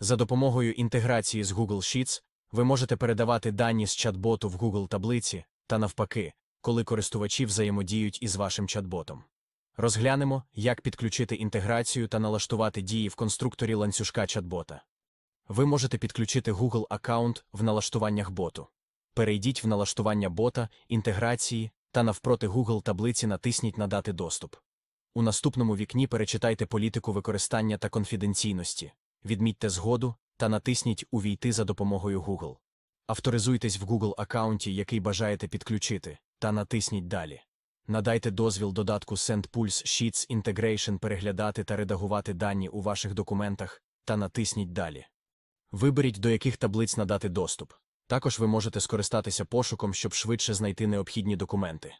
За допомогою інтеграції з Google Sheets ви можете передавати дані з чат-боту в Google таблиці та навпаки, коли користувачі взаємодіють із вашим чат-ботом. Розглянемо, як підключити інтеграцію та налаштувати дії в конструкторі ланцюжка чат-бота. Ви можете підключити Google аккаунт в налаштуваннях боту. Перейдіть в налаштування бота, інтеграції та навпроти Google таблиці натисніть Надати доступ. У наступному вікні перечитайте політику використання та конфіденційності, відмітьте згоду та натисніть Увійти за допомогою Google. Авторизуйтесь в Google аккаунті, який бажаєте підключити, та натисніть Далі. Надайте дозвіл додатку SendPulse Sheets Integration переглядати та редагувати дані у ваших документах та натисніть Далі. Виберіть, до яких таблиць надати доступ. Також ви можете скористатися пошуком, щоб швидше знайти необхідні документи.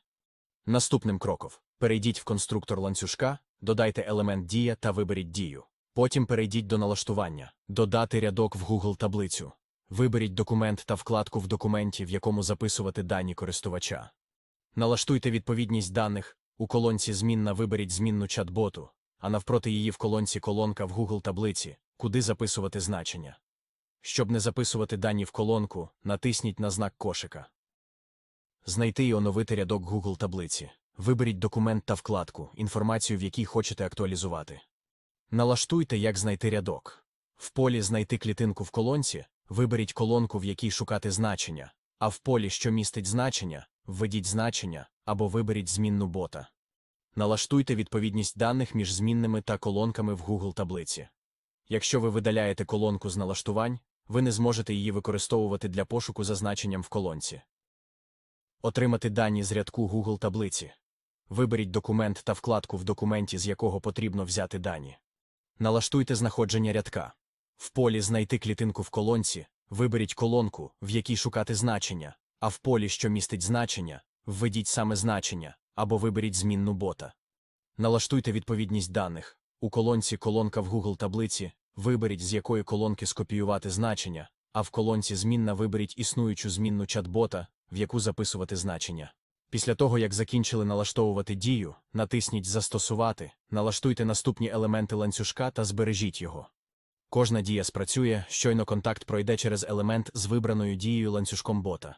Наступним кроком перейдіть в конструктор ланцюжка, додайте елемент дія та виберіть дію. Потім перейдіть до налаштування, додати рядок в Google таблицю. Виберіть документ та вкладку в документі, в якому записувати дані користувача. Налаштуйте відповідність даних, у колонці Змінна виберіть змінну чат-боту, а навпроти її в колонці колонка в Google таблиці, куди записувати значення. Щоб не записувати дані в колонку, натисніть на знак кошика. Знайти і оновити рядок Google таблиці. Виберіть документ та вкладку, інформацію в якій хочете актуалізувати. Налаштуйте, як знайти рядок. В полі Знайти клітинку в колонці виберіть колонку, в якій шукати значення, а в полі, що містить значення, введіть значення або виберіть змінну бота. Налаштуйте відповідність даних між змінними та колонками в Google таблиці. Якщо ви видаляєте колонку з налаштувань, ви не зможете її використовувати для пошуку за значенням в колонці. Отримати дані з рядку Google таблиці. Виберіть документ та вкладку в документі, з якого потрібно взяти дані. Налаштуйте знаходження рядка. В полі Знайти клітинку в колонці виберіть колонку, в якій шукати значення, а в полі, що містить значення, введіть саме значення або виберіть змінну бота. Налаштуйте відповідність даних. У колонці Колонка в Google таблиці виберіть, з якої колонки скопіювати значення, а в колонці Змінна виберіть існуючу змінну чат-бота, в яку записувати значення. Після того, як закінчили налаштовувати дію, натисніть Застосувати, налаштуйте наступні елементи ланцюжка та збережіть його. Кожна дія спрацює, щойно контакт пройде через елемент з вибраною дією ланцюжком бота.